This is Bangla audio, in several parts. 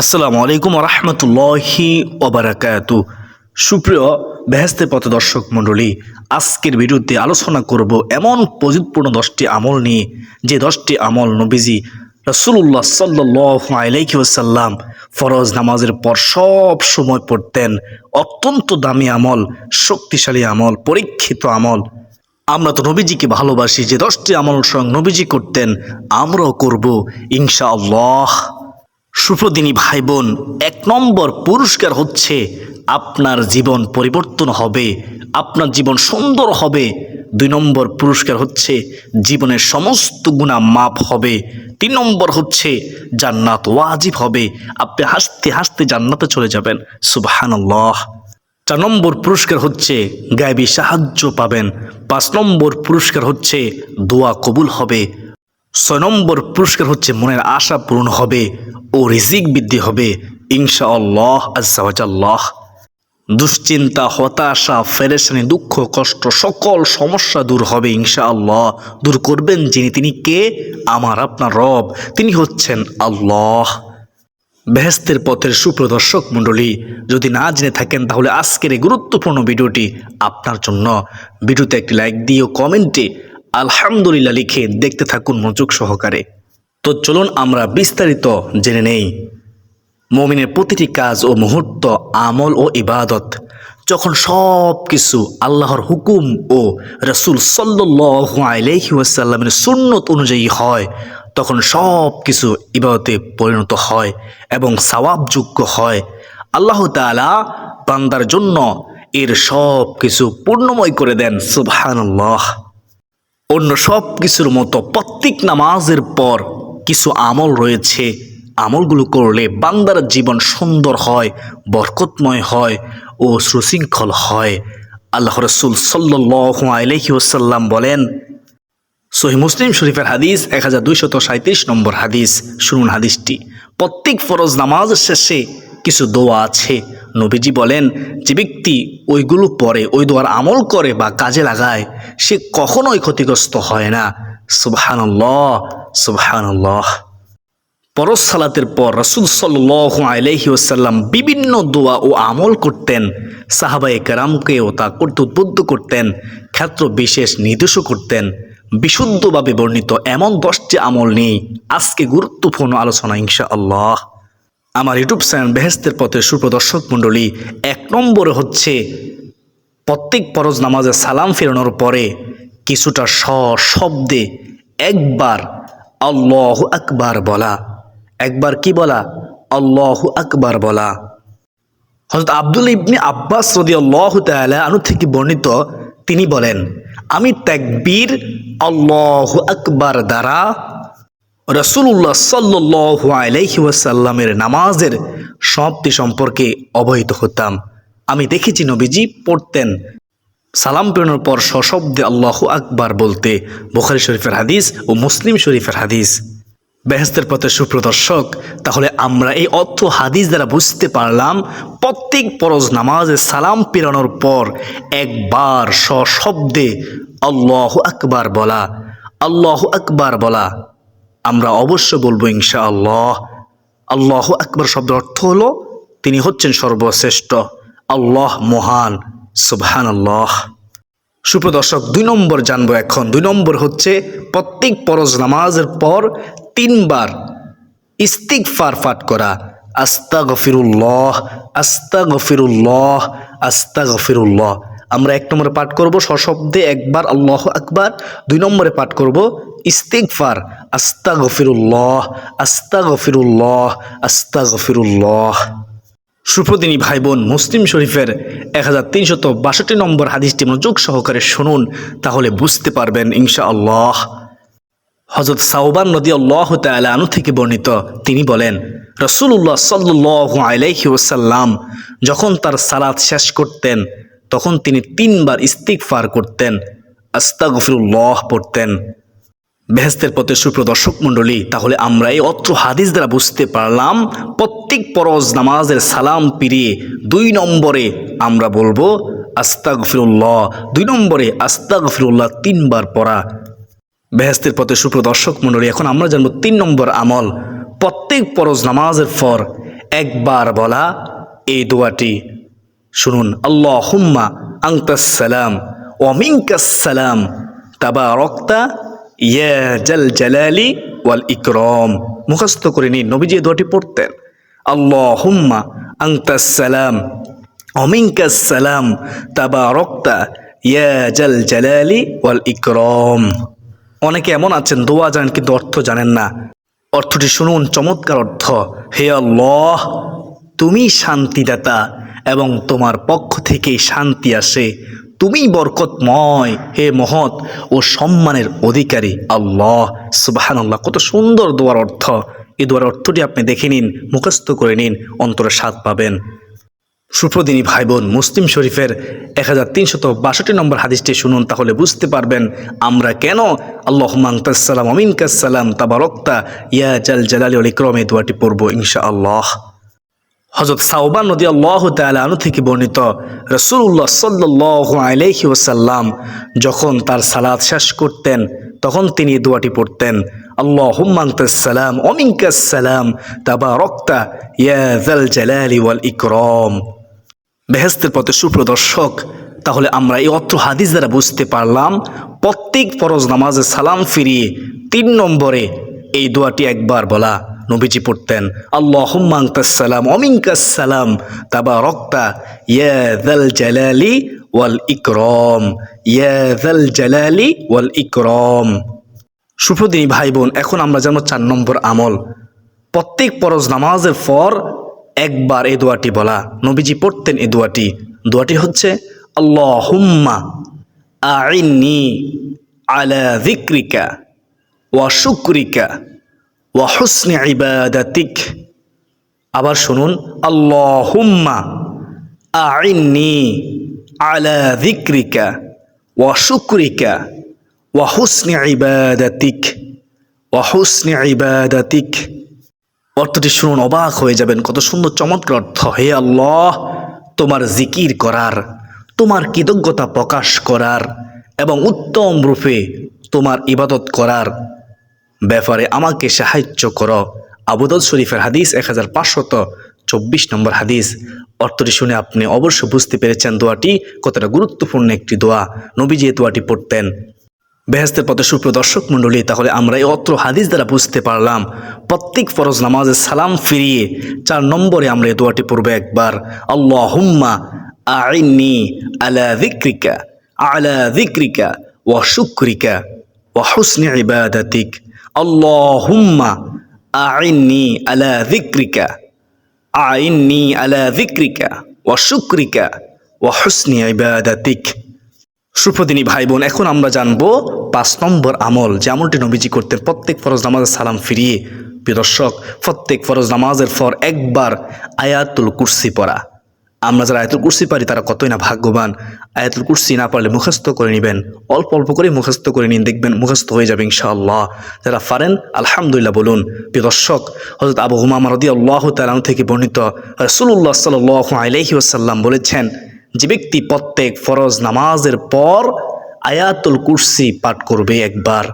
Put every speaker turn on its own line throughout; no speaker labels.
আসসালামু আলাইকুম রহমতুল্লাহি ওবরাকাত। সুপ্রিয় বেহেস্তে পথ দর্শক মণ্ডলী, আজকের ভিডিওতে আলোচনা করব এমন প্রযুৎপূর্ণ দশটি আমল নিয়ে, যে দশটি আমল নবীজি রসুল্লাহ ওসাল্লাম ফরজ নামাজের পর সব সময় পড়তেন। অত্যন্ত দামি আমল, শক্তিশালী আমল, পরীক্ষিত আমল। আমরা তো নবীজিকে ভালোবাসি, যে দশটি আমল স্বয়ং নবীজি করতেন, আমরাও করব ইনশাআল্লাহ। সুপ্রদিনী ভাই বোন এক নম্বর পুরস্কার হচ্ছে আপনার জীবন পরিবর্তন হবে, আপনার জীবন সুন্দর হবে। দুই নম্বর পুরস্কার হচ্ছে জীবনের সমস্ত গুণা মাপ হবে। তিন নম্বর হচ্ছে জান্নাত ওয়াজিব হবে, আপনি হাসতে হাসতে জান্নাতে চলে যাবেন, সুবহানাল্লাহ। চার নম্বর পুরস্কার হচ্ছে গায়েবী সাহায্য পাবেন, পাঁচ নম্বর পুরস্কার হচ্ছে দোয়া কবুল হবে ছয় নম্বর পুরস্কার হচ্ছে মনের আশা পূরণ হবে ও রিজিক বৃদ্ধি হবে ইনশা আল্লাহ আজ্লাহ দুশ্চিন্তা, হতাশা ফেরেশানি দুঃখ, কষ্ট, সকল সমস্যা দূর হবে ইনশা আল্লাহ দূর করবেন যিনি, তিনি কে? আমার আপনার রব। তিনি হচ্ছেন আল্লাহ। বেহেস্তের পথের সুপ্রদর্শক মণ্ডলী, যদি না জেনে থাকেন, তাহলে আজকের এই গুরুত্বপূর্ণ ভিডিওটি আপনার জন্য। ভিডিওতে একটি লাইক দিয়ে ও কমেন্টে আলহামদুলিল্লাহ লিখে দেখতে থাকুন মনোযোগ সহকারে। তো চলুন আমরা বিস্তারিত জেনে নেই। মমিনের প্রতিটি কাজ ও মুহূর্ত, আমল ও ইবাদত, যখন সব কিছু আল্লাহর হুকুম ও রসুল ওয়াসাল্লামের সুন্নত অনুযায়ী হয়, তখন সব কিছু ইবাদতে পরিণত হয় এবং সওয়াবযোগ্য হয়। আল্লাহ তাআলা বান্দার জন্য এর সব কিছু পূর্ণময় করে দেন, সুবহানাল্লাহ। অন্য সব কিছুর মতো প্রত্যেক নামাজের পর কিছু আমল রয়েছে। আমলগুলো করলে বান্দার জীবন সুন্দর হয়, বরকতময় হয় ও সুশৃঙ্খল হয়। আল্লাহ রসুল সাল্লাহ আলহি ওসাল্লাম বলেন সহি মুসলিম শরীফের হাদিস এক হাজার দুইশত সাঁত্রিশ নম্বর হাদিস। শুনুন হাদিসটি। প্রত্যেক ফরজ নামাজ শেষে কিছু দোয়া আছে। নবীজি বলেন, যে ব্যক্তি ওইগুলো পরে ওই দোয়ার আমল করে বা কাজে লাগায়, সে কখনোই ক্ষতিগ্রস্ত হয় না। সুবহানাল্লাহ সুবহানাল্লাহ। পরশ সালাতের পর রসুল সাল্লাহ আলহি ওসাল্লাম বিভিন্ন দোয়া ও আমল করতেন। সাহাবাই কেরামকেও তা করতে উদ্বুদ্ধ করতেন, ক্ষেত্র বিশেষ নির্দেশও করতেন। বিশুদ্ধভাবে বর্ণিত এমন দশটি আমল নেই। আজকে গুরুত্বপূর্ণ আলোচনা ইনশা আল্লাহ আমার ইউটিউব চ্যানেল বেহেস্তের পথে সুপ্রদর্শক মণ্ডলী, এক নম্বরে হচ্ছে প্রত্যেক পরজ নামাজে সালাম ফেরানোর পরে কিছুটা স শব্দে একবার আল্লাহ আকবার বলা। একবার কি বলা? আল্লাহ আকবার বলা। হজরত আব্দুল ইবনি আব্বাস রদি আল্লাহ তালা আনু থেকে বর্ণিত তিনি বলেন, আমি তাকবীর আল্লাহ আকবার দ্বারা রসুল্লাহ সাল্লাহ আলাইহি নামাজের সমাপ্তি সম্পর্কে অবহিত হতাম। আমি দেখেছি নবীজি পড়তেন। সালাম পেরানোর পর সশব্দে আল্লাহ আকবার বলতে বুখারি শরীফের হাদিস ও মুসলিম শরীফের হাদিস। বেহেস্তের পথে সুপ্রদর্শক, তাহলে আমরা এই অর্থ হাদিস দ্বারা বুঝতে পারলাম প্রত্যেক পরজ নামাজে সালাম পেরানোর পর একবার সশব্দে আল্লাহ আকবার বলা, আল্লাহ আকবার বলা। আমরা অবশ্য বলব ইনশা আল্লাহ আল্লাহ আকবর শব্দের অর্থ হলো তিনি হচ্ছেন সর্বশ্রেষ্ঠ, আল্লাহ মহান সুবহান আল্লাহ সুপ্রদর্শক দুই নম্বর জানব এখন। দুই নম্বর হচ্ছে প্রত্যেক পরজ নামাজের পর তিনবার ইস্তিক ফার ফাট করা। আস্তা গফিরুল্লাহ আস্তা গফিরুল্লাহ আস্তা গফিরুল্লাহ আমরা এক নম্বরে পাঠ করব, সশব্দে একবার আল্লাহ আকবার। দুই নম্বরে পাঠ করব ইস্তিকফার আস্তা গফিরুল্লাহ আস্তা গফিরুল্লাহ আস্তা গফিরুল্লাহ সুপ্রদিনী ভাই বোন মুসলিম শরীফের এক হাজার তিনশত বাষট্টি নম্বর হাদিসটি মনোযোগ সহকারে শুনুন, তাহলে বুঝতে পারবেন ইনশা আল্লাহ হজরত সাউবান নদী আল্লাহ আনু থেকে বর্ণিত, তিনি বলেন রসুল্লাহ সাল্লাহ আলাইহি ওসাল্লাম যখন তার সালাত শেষ করতেন তখন তিনি তিনবার ইস্তিকফার করতেন, আস্তাগফিরুল্লাহ পড়তেন। বেহেস্তের পথে সুপ্রদর্শক মণ্ডলী, তাহলে আমরা এই অত্র হাদিস দ্বারা বুঝতে পারলাম, প্রত্যেক পরজ নামাজের সালাম পিরিয়ে দুই নম্বরে আমরা বলব আস্তাগফিরুল্লাহ, দুই নম্বরে আস্তাগফিরুল্লাহ তিনবার পড়া। বেহেস্তের পথে সুপ্রদর্শক মণ্ডলী, এখন আমরা জানব তিন নম্বর আমল। প্রত্যেক পরজ নামাজের পর একবার বলা এই দোয়াটি। শুনুন আল্লাহ হুম্মা আংতাসালাম ওমিঙ্কাসালাম তাবা রক্তা ইয়া জাল জালালি ওয়াল ইকরম। মুখস্থ করে নিন, নবীজি দোয়াটি পড়তেন আল্লাহ হুম্মা আংতাসালাম অমিঙ্কাসালাম তাবা রক্তা ইয়া জাল জালালি ওয়াল ইকরম। অনেকে এমন আছেন, দোয়া জানেন কিন্তু অর্থ জানেন না। অর্থটি শুনুন, চমৎকার অর্থ, হে আল্লাহ, তুমি শান্তিদাতা এবং তোমার পক্ষ থেকে শান্তি আসে। তুমি বরকতময়, হে মহৎ ও সম্মানের অধিকারী আল্লাহ। সুবাহান আল্লাহ কত সুন্দর দোয়ার অর্থ। এই দোয়ার অর্থটি আপনি দেখে নিন, মুখস্থ করে নিন, অন্তরে স্বাদ পাবেন। সুপ্রদিনী ভাই বোন মুসলিম শরীফের এক হাজার তিনশত বাষট্টি নম্বর হাদিসটি শুনুন, তাহলে বুঝতে পারবেন আমরা কেন আল্লাহ মাংতাসালাম অমিনকাসালাম তাবারক্তা। ইয়া জাল জালালি অল ইকরমে দোয়াটি পড়ব ইনশা আল্লাহ হজরত সাউবান নদী আল্লাহ তালু থেকে বর্ণিত রসুল্লাহ সাল্লাহ আলহি ওসাল্লাম যখন তার সালাদ শেষ করতেন, তখন তিনি দোয়াটি পড়তেন আল্লাহ হুম্মাংতাসালাম অমিনকাসালাম তাবা রক্তা ইয়া জাল জালালি ইকরম। বেহেস্তের পথে সুপ্রদর্শক, তাহলে আমরা এই অত্র হাদিস দ্বারা বুঝতে পারলাম, প্রত্যেক ফরজ নামাজে সালাম ফিরিয়ে তিন নম্বরে এই দোয়াটি একবার বলা নবীজি পড়তেন আল্লাহ হুম্মাংতাসালাম অমিনকাসালাম তাবা রক্তা ইয়া দাল জালালি ওয়াল ইকরম, ইয়া দাল জালালি ওয়াল ইকরম। সুপ্রদিনী ভাই বোন এখন আমরা জানব চার নম্বর আমল। প্রত্যেক পরজ নামাজের পর একবার এই দোয়াটি বলা। নবীজি পড়তেন এই দোয়াটি। দোয়াটি হচ্ছে আল্লাহ হুম্মা আইনি আলা যিকরিকা ওয়া শুক্রিকা ওয়া হুসনি ইবাদাতিক। আবার শুনুন আল্লাহ হুম্মা আইনি আলা যিকরিকা ওয়া শুক্রিকা ওয়া হুসনি ইবাদাতিক। ওয়া ইবাদাতিক। অর্থটি শুনুন, অবাক হয়ে যাবেন, কত সুন্দর চমৎকার অর্থ। হে আল্লাহ, তোমার জিকির করার, তোমার কৃতজ্ঞতা প্রকাশ করার এবং উত্তম রূপে তোমার ইবাদত করার ব্যাপারে আমাকে সাহায্য করো। আবুদল শরীফের হাদিস এক হাজার পাঁচশত চব্বিশ নম্বর হাদিস। অর্থটি শুনে আপনি অবশ্য বুঝতে পেরেছেন দোয়াটি কতটা গুরুত্বপূর্ণ একটি দোয়া। নবীজি এই দোয়াটি পড়তেন। বেহেস্তের পথে সুপ্রিয় দর্শক মণ্ডলী, তাহলে আমরা এই অত্র হাদিস দ্বারা বুঝতে পারলাম, প্রত্যেক ফরজ নামাজে সালাম ফিরিয়ে চার নম্বরে আমরা এই দোয়াটি পড়ব একবার। আল্লাহ হুম্মা আইনি আলা যিকরিকা আলা যিকরিকা ওয়া শুক্রিকা ওয়া হুসনি ইবাদাতিক। আল্লাহ হুম্মা আইনি আলা যিকরিকা আইনি আলা যিকরিকা ওয়া শুক্রিকা ওয়া হুসনি ইবাদাতিক। সুপ্রদিনী ভাই বোন এখন আমরা জানব পাঁচ নম্বর আমল যে আমলটি নবীজি করতেন। প্রত্যেক ফরজ নামাজের সালাম ফিরিয়ে, প্রিয় দর্শক, প্রত্যেক ফরজ নামাজের পর একবার আয়াতুল কুরসি পড়া। আমরা যারা আয়াতুল কুরসি পারি, তারা কতই না ভাগ্যবান। আয়াতুল কুরসি না পারলে মুখস্থ করে নেবেন। অল্প অল্প করে মুখস্থ করে নিন, দেখবেন মুখস্থ হয়ে যাবে ইনশাআল্লাহ। যারা পারেন, আলহামদুলিল্লাহ বলুন। প্রিয় দর্শক হজরত আবু হুমামা রদি আল্লাহ তালাম থেকে বর্ণিত রসুল্লাহ সাল আলহি আসাল্লাম বলেছেন, যে ব্যক্তি প্রত্যেক ফরজ নামাজের পর আয়াতুল কুরসি পাঠ করবে একবার।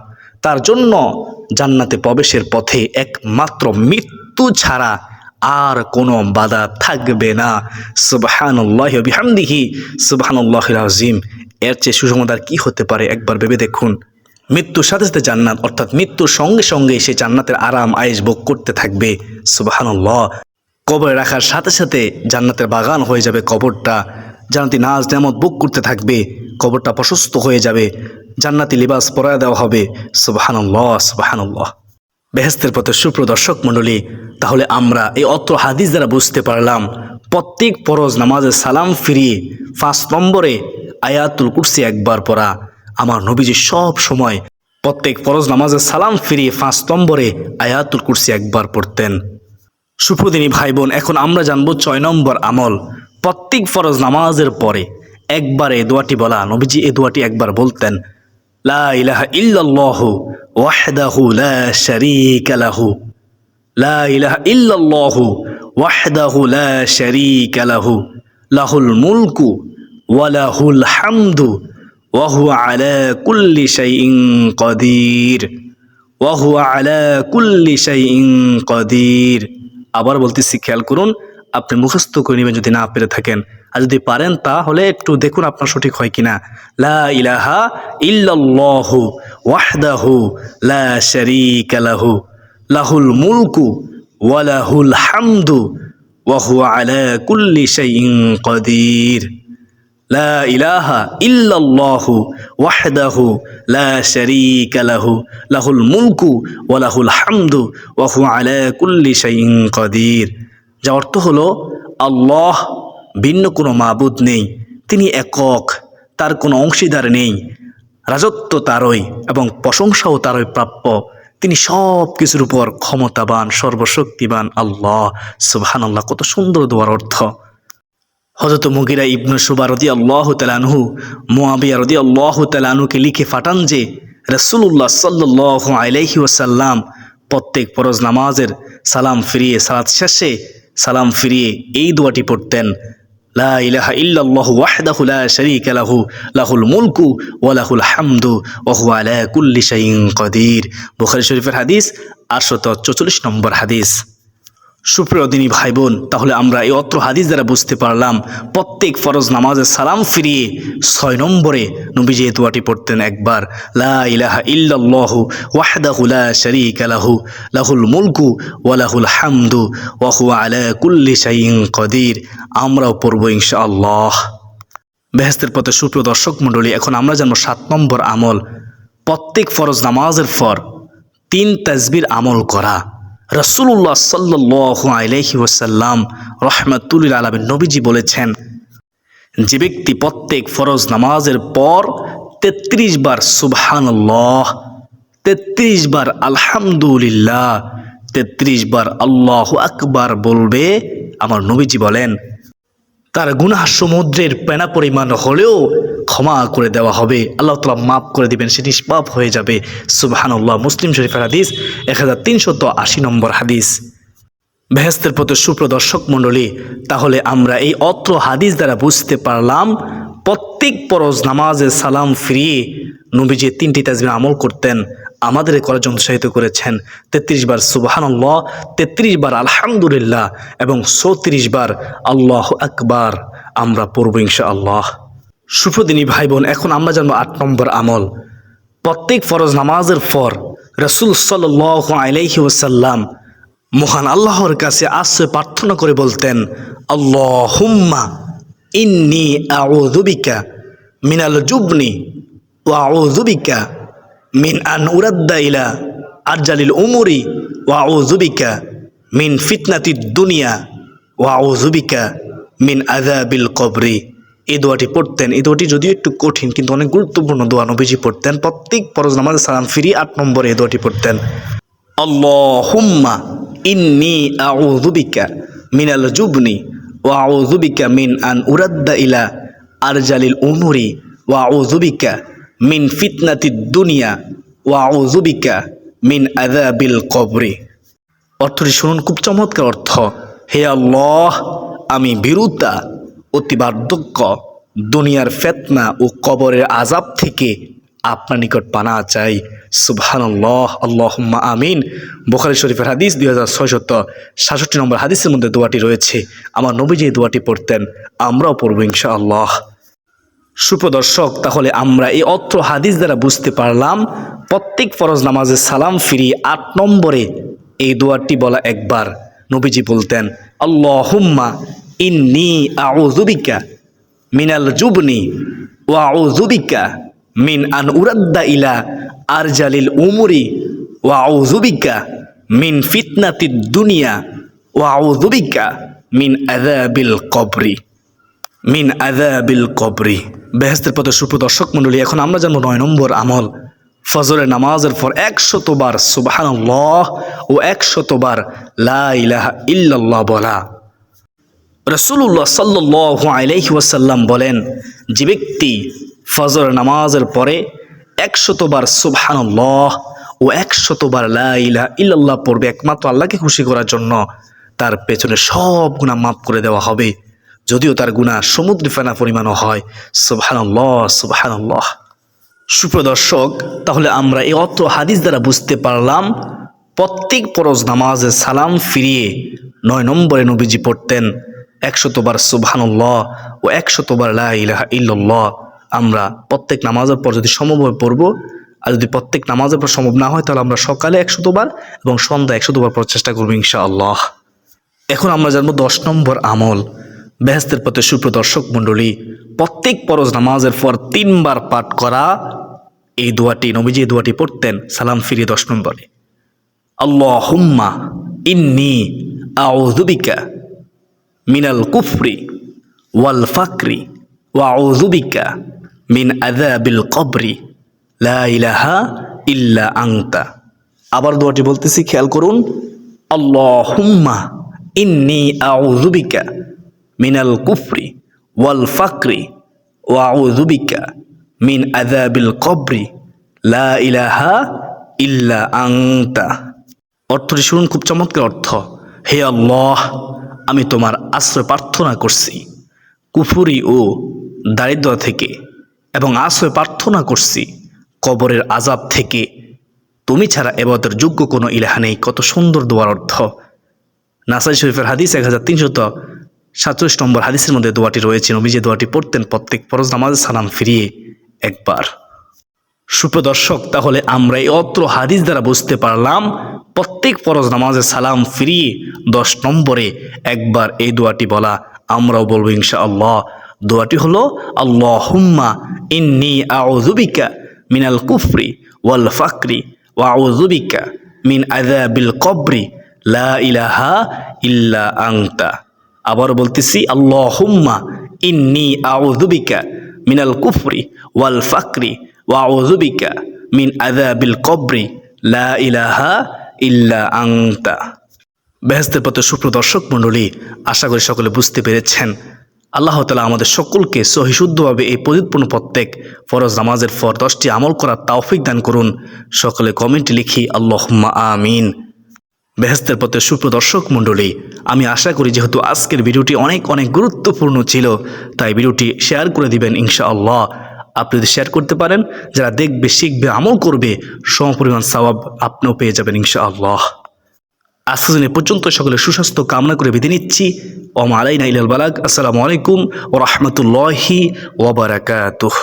তার জন্য জান্নাতে প্রবেশের পথে একমাত্র মৃত্যু ছাড়া আর কোনো বাধা থাকবে না। সুবাহানুল্লাহ বিহামদিহি। সুবাহানুল্লাহ আজিম এর চেয়ে সুসমাদার কি হতে পারে একবার ভেবে দেখুন। মৃত্যুর সাথে সাথে জান্নাত, অর্থাৎ মৃত্যুর সঙ্গে সঙ্গে সে জান্নাতের আরাম আয়েস ভোগ করতে থাকবে। সুবাহানুল্লাহ। কবরে রাখার সাথে সাথে জান্নাতের বাগান হয়ে যাবে কবরটা। জান্নাতি নাজ নেমত বুক করতে থাকবে। কবরটা প্রশস্ত হয়ে যাবে। জান্নাতি লিবাস পরায় দেওয়া হবে। সুবাহানুল্লাহ সুবাহানুল্লাহ। বেহেস্তের পথে সুপ্রদর্শক মণ্ডলী, তাহলে আমরা এই অত্র হাদিস দ্বারা বুঝতে পারলাম, প্রত্যেক পরজ নামাজের সালাম ফিরিয়ে পাঁচ নম্বরে আয়াতুল কুরসি একবার পড়া। আমার নবীজি সব সময় প্রত্যেক ফরজ নামাজের সালাম ফিরিয়ে পাঁচ নম্বরে আয়াতুল কুরসি একবার পড়তেন। সুপ্রদিনী ভাই বোন এখন আমরা জানব ছয় নম্বর আমল। প্রত্যেক ফরজ নামাজের পরে একবার এ দোয়াটি বলা। নবীজি এ দোয়াটি একবার বলতেন, লা ইলাহা ইল্লাল্লাহু ওয়াহদাহু লা শারীকা লাহু লা ইলাহা ইল্লাল্লাহু ওয়াহদাহু লা শারীকা লাহু লাহুল মুলকু ওয়া লাহুল হামদু ওয়া হুয়া আলা কুল্লি শাইইন কাদির ওয়া হুয়া আলা কুল্লি শাইইন কাদির আবার বলতেছি, খেয়াল করুন আপনি মুখস্থ করে নেবেন যদি না পেরে থাকেন। আর যদি পারেন তাহলে একটু দেখুন আপনার সঠিক হয় কিনা। লা ইলাহা ইল্লাল্লাহু ওয়াহদাহু লা শারীকা লাহু। লাহুল মুলকু ওয়ালাহুল হামদু ওয়াহু আলা কুল্লি শাইইন কদির। লা ইলাহা ইল্লাল্লাহু ওয়াহদাহু লা শারীকা লাহু। লাহুল মুলকু ওয়া হামদু ওয়া হুয়া আলা কুল্লি শাইইন কদির। যা অর্থ হলো, আল্লাহ ভিন্ন কোনো মাবুদ নেই, তিনি একক, তার কোনো অংশীদার নেই, রাজত্ব তারই এবং প্রশংসাও তারই প্রাপ্য, তিনি সব কিছুর উপর ক্ষমতাবান, সর্বশক্তিবান আল্লাহ সুবহান আল্লাহ কত সুন্দর দোয়ার অর্থ। হজরত মুগিরা ইবনু সুবা রদি আল্লাহ তালানহু মোয়াবিয়া রদি আল্লাহ তালানুকে লিখে ফাটান যে রসুল্লাহ সাল্লাহ আলাইহি ওসাল্লাম প্রত্যেক ফরজ নামাজের সালাম ফিরিয়ে সালাত শেষে সালাম ফিরিয়ে এই দোয়াটি পড়তেন, লা ইলাহা ইল্লাল্লাহু ওয়াহদাহু লা শারীকা লাহু, লাহুল মুলকু ওয়া লাহুল হামদু ওয়া হুয়া আলা কুল্লি শাইইন কাদির। বুখারী শরীফের হাদিস 844 নম্বর হাদিস। সুপ্রিয় দিনী ভাই বোন তাহলে আমরা এই অত্র হাদিস দ্বারা বুঝতে পারলাম, প্রত্যেক ফরজ নামাজের সালাম ফিরিয়ে ছয় নম্বরে নবীজি এই দোয়াটি পড়তেন একবার, লা ইলাহা ইল্লাল্লাহু ওয়াহদাহু লা শারীকা লাহু, লাহুল মুলকু ওয়া লাহুল হামদু, ওয়া হুয়া আলা কুল্লি শাইইন কাদির। আমরাও পড়ব ইনশাআল্লাহ। বেহেস্তের পথে সুপ্রিয় দর্শক মণ্ডলী, এখন আমরা জানব সাত নম্বর আমল, প্রত্যেক ফরজ নামাজের পর তিন তাজবির আমল করা। রসুল্লাহ সাল্লাহ আলহি ওসাল্লাম রহমতুল্লিল আলমের নবীজি বলেছেন, যে ব্যক্তি প্রত্যেক ফরজ নামাজের পর তেত্রিশ বার সুবহানাল্লাহ, তেত্রিশ বার আলহামদুলিল্লাহ, তেত্রিশ বার আল্লাহ আকবার বলবে, আমার নবীজি বলেন তার গুনাহ সমুদ্রের পেনা পরিমাণ হলেও ক্ষমা করে দেওয়া হবে। আল্লাহ তালা মাফ করে দিবেন, সে নিষ্পাপ হয়ে যাবে। সুবাহানুল্লাহ, মুসলিম শরীফের হাদিস এক হাজার তিনশত আশি নম্বর হাদিস। বেহেস্তের প্রতি সুপ্রদর্শক মণ্ডলী, তাহলে আমরা এই অত্র হাদিস দ্বারা বুঝতে পারলাম, প্রত্যেক পরজ নামাজে সালাম ফিরিয়ে নবীজি তিনটি তাজবির আমল করতেন। আমাদের জন্য উৎসাহিত করেছেন তেত্রিশ বার সুবাহান্লাহ তেত্রিশ বার আলহামদুলিল্লাহ এবং চৌত্রিশ বার আল্লাহ আকবার। আমরা পড়ব ইনশা আল্লাহ সুপ্রদিনী ভাই বোন এখন আমরা জানব আট নম্বর আমল। প্রত্যেক ফরজ নামাজের পর রসুল সাল আলাইহি ওসাল্লাম মহান আল্লাহর কাছে আশ্রয় প্রার্থনা করে বলতেন আল্লাহ হুম্মা ইন্নি আউযুবিকা মিনাল জুবনি ওয়া আউযুবিকা মিন আন উরাদ্দা ইলা আরজালিল উমুরি ওয়া আউযুবিকা মিন ফিতনাতি দুনিয়া ওয়া আউযুবিকা মিন আযাবিল কবরি। এই দোয়াটি পড়তেন। এই দোয়াটি যদিও একটু কঠিন, কিন্তু অনেক গুরুত্বপূর্ণ দোয়া নবীজি পড়তেন। প্রত্যেক পরজ নামাজ সালাম ফিরি আট নম্বরে এই দোয়াটি পড়তেন। আল্লাহুম্মা ইন্নি আউযুবিকা মিনাল জুবনি ওয়া আউযুবিকা মিন আন উরাদ্দা ইলা আরজালিল উমুরি ওয়া আউযুবিকা মিন ফিতনাতি দুনিয়া ওয়া আউযুবিকা মিন আযাবিল কবরি। অর্থটি শুনুন, খুব চমৎকার অর্থ। হে আল্লাহ, আমি বিরুদ্ধা অতি বার্ধক্য, দুনিয়ার ফেতনা ও কবরের আজাব থেকে আপনার নিকট পানা চাই। সুবহানাল্লাহ, আল্লাহুম্মা আমিন। বোখারি শরীফের হাদিস দুই হাজার ছয়শত সাতষট্টি নম্বর হাদিসের মধ্যে দোয়াটি রয়েছে। আমার নবীজি দোয়াটি পড়তেন, আমরাও পড়ব ইনশাআল্লাহ। সুপ্রদর্শক, তাহলে আমরা এই অত্র হাদিস দ্বারা বুঝতে পারলাম, প্রত্যেক ফরজ নামাজে সালাম ফিরি আট নম্বরে এই দোয়াটি বলা একবার। নবীজি বলতেন, আল্লাহুম্মা ইন্নি আউযুবিকা মিনাল জুবনি ওয়া আউযুবিকা মিন আন উরাদ্দা ইলা আরজালিল উমুরি ওয়া আউযুবিকা মিন ফিতনাতিদ দুনিয়া ওয়া আউযুবিকা মিন আযাবিল কবরি। মিন আযাবিল কবরি। বেহেস্তের পথে সুপ্রদর্শক মণ্ডলী, এখন আমরা জানব নয় নম্বর আমল। ফজরের নামাজের পর একশতবার সুবহানাল্লাহ ও একশতবার লা ইলাহা ইল্লাল্লাহ বলা। রসুল্লাহ সাল্লাহ আলাইহি ওয়াসাল্লাম বলেন, যে ব্যক্তি ফজর নামাজের পরে একশতবার সুবহানাল্লাহ ও একশতবার লা ইলাহা ইল্লাল্লাহ পড়বে একমাত্র আল্লাহকে খুশি করার জন্য, তার পেছনে সব গুণা মাফ করে দেওয়া হবে। যদিও তার গুণা সমুদ্র ফেনা পরিমাণও হয়। সুবহানাল্লাহ সুবহানাল্লাহ। সুপ্রদর্শক তাহলে আমরা এই অত্র হাদিস দ্বারা বুঝতে পারলাম, প্রত্যেক পরজ নামাজে সালাম ফিরিয়ে নয় নম্বরে নবীজি পড়তেন একশতবার সুবহানুল্লাহ ও একশতবার ইলাহা ইল্লাল্লাহ। আমরা প্রত্যেক নামাজের পর যদি সমভাবে পড়ব, আর যদি প্রত্যেক নামাজের পর সম্ভব না হয়, তাহলে আমরা সকালে একশতবার এবং সন্ধ্যা একশতবার পর চেষ্টা করব ইনশাআল্লাহ। এখন আমরা জানব দশ নম্বর আমল। বেহেস্তের পথে সুপ্রদর্শক মণ্ডলী প্রত্যেক পরজ নামাজের পর তিনবার পাঠ করা এই দোয়াটি, নবীজি এই দোয়াটি পড়তেন সালাম ফিরিয়ে দশ নম্বরে। আল্লাহ হুম্মা ইন্নি আউযুবিকা মিনাল কুফরি ওয়াল ফাকরি ওয়াউযুবিকা মিন আযাবিল কবরি, লা ইলাহা ইল্লা আংতা আবার দোয়াটি বলতেছি, খেয়াল করুন আল্লাহ হুম্মা ইন্নি আউযুবিকা মিনাল কুফরি ওয়াল ফাকরি ওয়াউযুবিকা মিন আযাবিল কবরি, লা ইলাহা ইল্লা আংতা অর্থটি শুনুন, খুব চমৎকার অর্থ। হে আল্লাহ, আমি তোমার আশ্রয় প্রার্থনা করছি। কুফুরি ও দারিদ্র থেকে এবং আশ্রয় প্রার্থনা করছি। কবরের আজাব থেকে তুমি ছাড়া এবাদের যোগ্য কোনো ইলাহা নেই। কত সুন্দর দোয়ার অর্থ। নাসাই শরীফের হাদিস এক হাজার তিনশত সাতচল্লিশ নম্বর হাদিসের মধ্যে দোয়াটি রয়েছে। নবী যে দোয়াটি পড়তেন প্রত্যেক ফরজ নামাজে সালাম ফিরিয়ে একবার। সুপ্রদর্শক তাহলে আমরা এই অত্র হাদিস দ্বারা বুঝতে পারলাম, প্রত্যেক ফরজ নামাজে সালাম ফিরিয়ে দশ নম্বরে একবার এই দোয়াটি বলা, আমরাও বলব ইনশা আল্লাহ দোয়াটি হলো আল্লাহ হুম্মা ইন্নি আউযুবিকা মিনাল কুফরি ওয়াল ফাকরি ওয়াউযুবিকা মিন আযাবিল কবরি লা ইলাহা ইল্লা আংতা আবার বলতেছি আল্লাহ হুম্মা ইন্নি আউযুবিকা মিনাল কুফরি ওয়াল ফাকরি ওয়া ওয়াউযুবিকা মিন আযাবিল কবরি, লা ইলাহা ইল্লা আংতা বেহেস্তের পথে সুপ্রদর্শক মণ্ডলী, আশা করি সকলে বুঝতে পেরেছেন, আল্লাহ তালা আমাদের সকলকে সহিশুদ্ধভাবে এই পরিপূর্ণ প্রত্যেক ফরজ নামাজের ফর দশটি আমল করার তাওফিক দান করুন। সকলে কমেন্টে লিখি, আল্লাহম্মা আমিন। বেহেস্তের পথে সুপ্রদর্শক মণ্ডলী। আমি আশা করি যেহেতু আজকের ভিডিওটি অনেক অনেক গুরুত্বপূর্ণ ছিল, তাই ভিডিওটি শেয়ার করে দিবেন ইনশাআল্লাহ। আপনি যদি শেয়ার করতে পারেন, যারা দেখবে, শিখবে, আমল করবে, সমপরিমাণ সওয়াব আপনিও পেয়ে যাবেন ইনশাআল্লাহ। আজকের দিন পর্যন্ত সকলে সুস্বাস্থ্য কামনা করে বিধি নিচ্ছি। ওমা আলাইনা ইলাল বালাক আসসালামু আলাইকুম ও রহমতুল্লাহি ওবরাকাতুহ